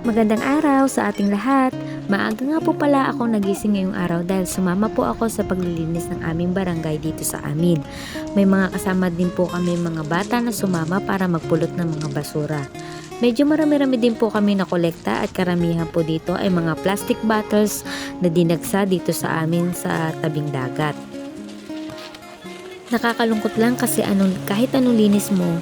Magandang araw sa ating lahat. Maaga nga po pala ako nagising ngayong araw dahil sumama po ako sa paglilinis ng aming barangay dito sa amin. May mga kasama din po kami mga bata na sumama para magpulot ng mga basura. Medyo marami-rami din po kami na kolekta at karamihan po dito ay mga plastic bottles na dinagsa dito sa amin sa tabing dagat. Nakakalungkot lang kasi anong, kahit anong linis mo,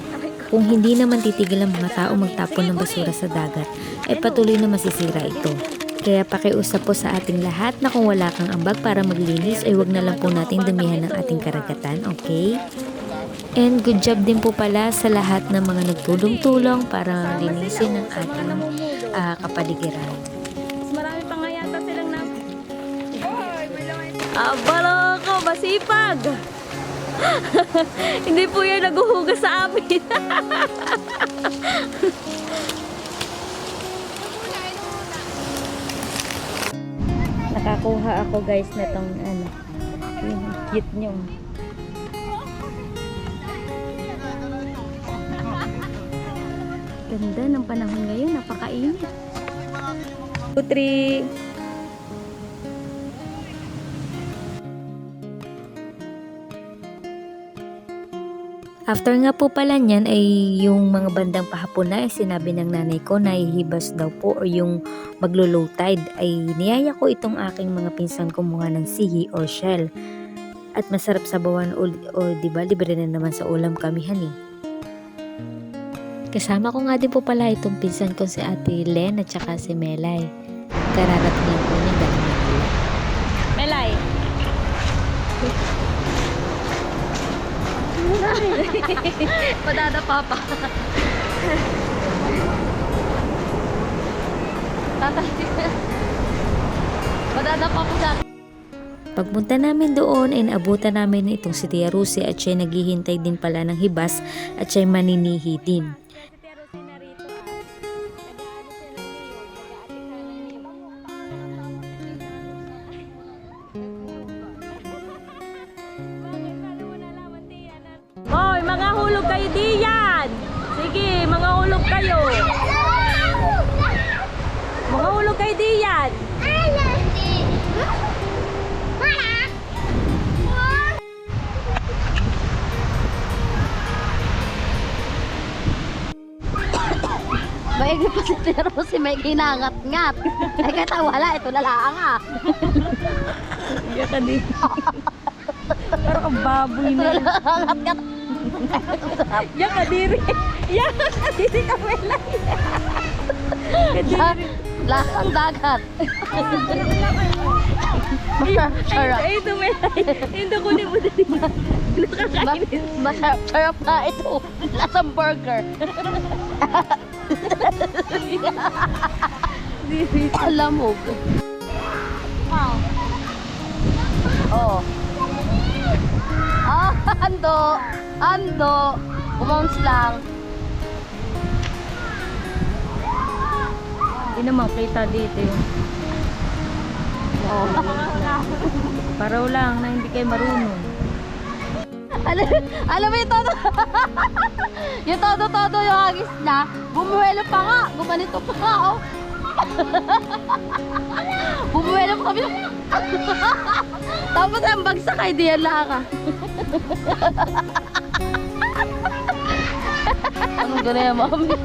kung hindi naman titigil ang mga tao magtapon ng basura sa dagat, ay patuloy na masisira ito. Kaya pakiusap po sa ating lahat na kung wala kang ambag para maglinis ay wag na lang po nating damihan ng ating karagatan, okay? And good job din po pala sa lahat ng mga nagtulong-tulong para linisin ang ating ah, kapaligiran. Marami pa nga yata silang na... Abalo ko, masipag! Hindi po yan naguhugas sa amin. Nakakuha ako guys na tong ano, yung cute nyo. Ganda ng panahon ngayon, napakainit. Putri! After nga po pala niyan ay yung mga bandang pahapon na ay sinabi ng nanay ko na ihibas daw po o yung maglo-low tide ay niyaya ko itong aking mga pinsan kumuha ng sihi or shell. At masarap sa bawan o, o di ba libre na naman sa ulam kami hani. Kasama ko nga din po pala itong pinsan ko si Ate Len at saka si Melay. Kararating lang po niya Padada papa. Tatay. Padada papa sa Pagpunta namin doon ay naabutan namin itong si Tia Rusi at siya naghihintay din pala ng hibas at siya maninihi din. Hoy, mga hulog kayo diyan! Sige, mga hulog kayo! Mga hulog kayo diyan! Maigi pa si Tero si may ginangat-ngat. Ay kata wala, ito na lang ah. Iya ka din. Parang ang baboy Ito na. na lang Yan kadiri. Yan kadiri ka Melay. Kadiri. Lasang dagat. Masarap. Ay, ito Melay. Hindi ko ni mo dali. Masarap sarap na ito. Lasang burger. Alamog. Oh. Ando. Ando. Bumounce lang. Hindi naman kita dito yung Oh. paraw lang na hindi kayo marunong. alam, alam mo yung todo. yung todo-todo yung hagis na. Bumuelo pa nga. Gumanito pa nga, oh. Bumuelo pa kami. Tapos ang bagsak ay di yan lang ah. Anong gano'n yan, mami?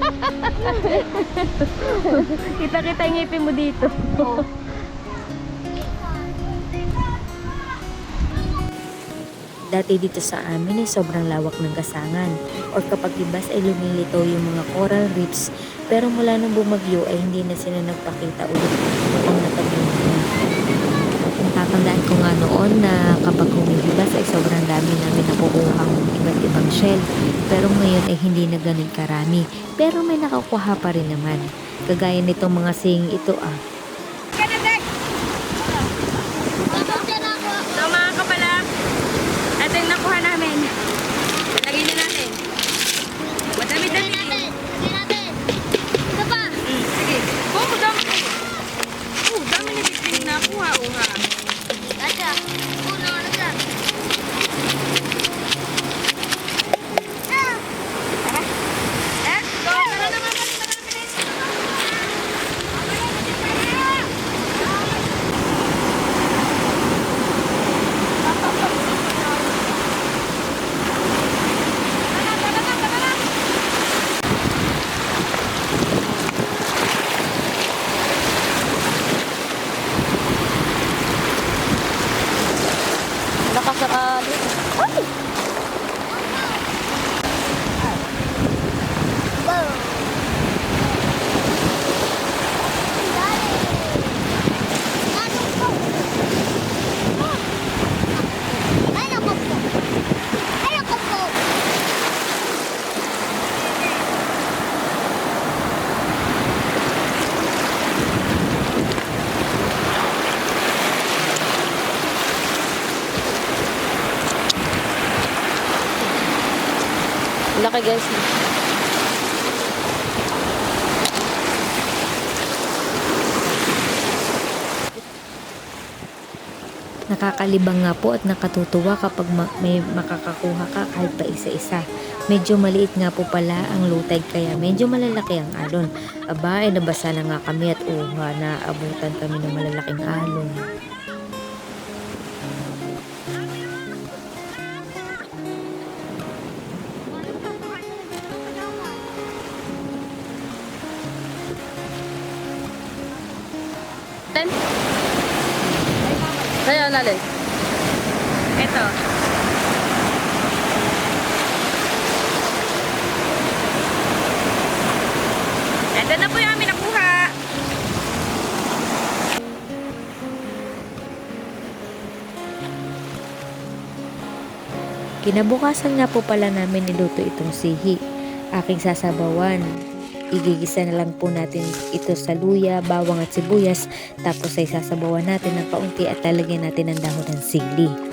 Kita-kita yung ngipin mo dito. Dati dito sa amin ay sobrang lawak ng gasangan or kapag ibas ay lumilitaw yung mga coral reefs pero mula nung bumagyo ay hindi na sila nagpakita ulit mukhang natabunan na. Natatandaan ko nga noon na kapag humihibas ay sobrang dami namin nakukuhang iba't ibang shell pero ngayon ay hindi na ganun karami pero may nakakuha pa rin naman. Kagaya nitong mga sing ito ah So mga kapalak, ito yung nakuha namin. Lagay na natin. Madami-dami. Ito pa. Sige. Oh, madami. Oh, dami na bitbit na nakuha. Oo nga. Gotcha. Uno, ano dyan? Laki guys. Nakakalibang nga po at nakatutuwa kapag ma- may makakakuha ka kahit pa isa-isa. Medyo maliit nga po pala ang lutay kaya medyo malalaki ang alon. Aba, ay nabasa na nga kami at oo nga, naabutan kami ng malalaking alon. Nalin. Ito. Ito na po yung aming nakuha. Kinabukasan nga po pala namin niluto itong sihi. Aking sasabawan. Igigisa na lang po natin ito sa luya, bawang at sibuyas. Tapos ay sasabawan natin ng kaunti at lalagyan natin ng dahon ng sili.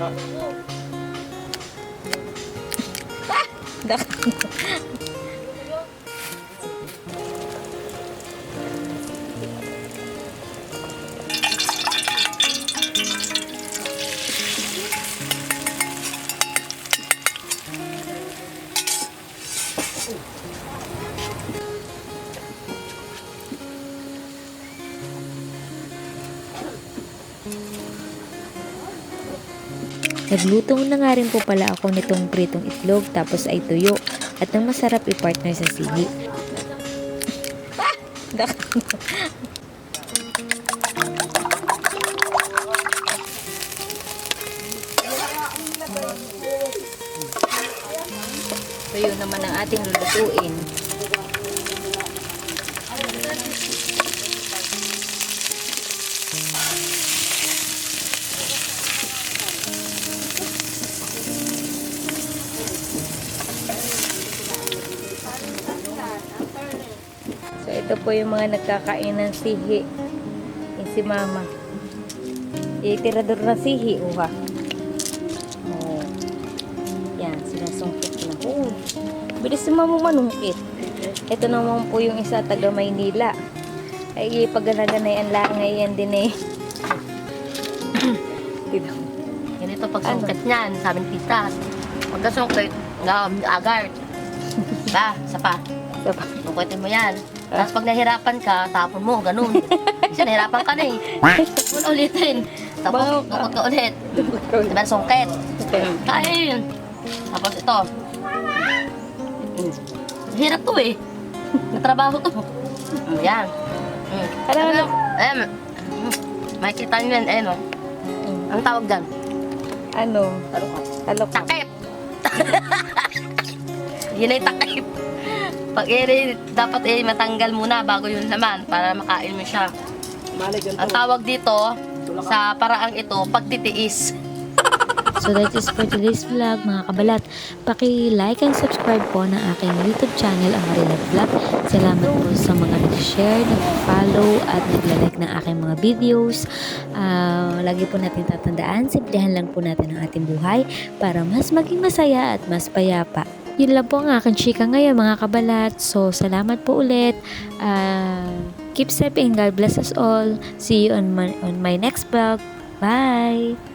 かだから Thank you. Nagluto na nga rin po pala ako nitong pritong itlog tapos ay tuyo at ang masarap i-partner sa sihi. Tuyo naman ang ating lulutuin. Ito po yung mga nagkakain ng sihi. Yung si mama. Itirador na sihi, uha. Oh. Yan, sinasungkit na. Oh, bilis si mama manungkit. Ito naman po yung isa taga Maynila. Ay, paganaganay ang langay yan din eh. Dito. Ganito pag sungkit niyan, sabi ni tita. Pag nasungkit, nga agart. Ba, isa pa. So, pa- Sungkitin mo yan. Tapos pag nahirapan ka, tapon mo, ganun. Kasi nahirapan ka na eh. Tapos ulitin. Tapos dukot ka ulit. Diba sungkit? Kain. Tapos ito. Hirap to eh. Natrabaho to. Mm, Yan. Mm. Alam mo, Ayan. Mm. Makikita nyo yan. Ayan o. Ang tawag dyan? ano, talok. Takip! Yun ay takip. Pag eh, dapat eh matanggal muna bago yun naman para makain mo siya. Ang tawag dito sa paraang ito, pagtitiis. So that is for today's vlog mga kabalat. Paki-like and subscribe po ng aking YouTube channel ang Marilat Vlog. Salamat po sa mga nag-share, nag-follow at nag-like ng aking mga videos. Ah, lagi po natin tatandaan, simplihan lang po natin ang ating buhay para mas maging masaya at mas payapa. Yun lang po ang aking chika ngayon mga kabalat. So, salamat po ulit. Ah, keep and God bless us all. See you on my, on my next vlog. Bye!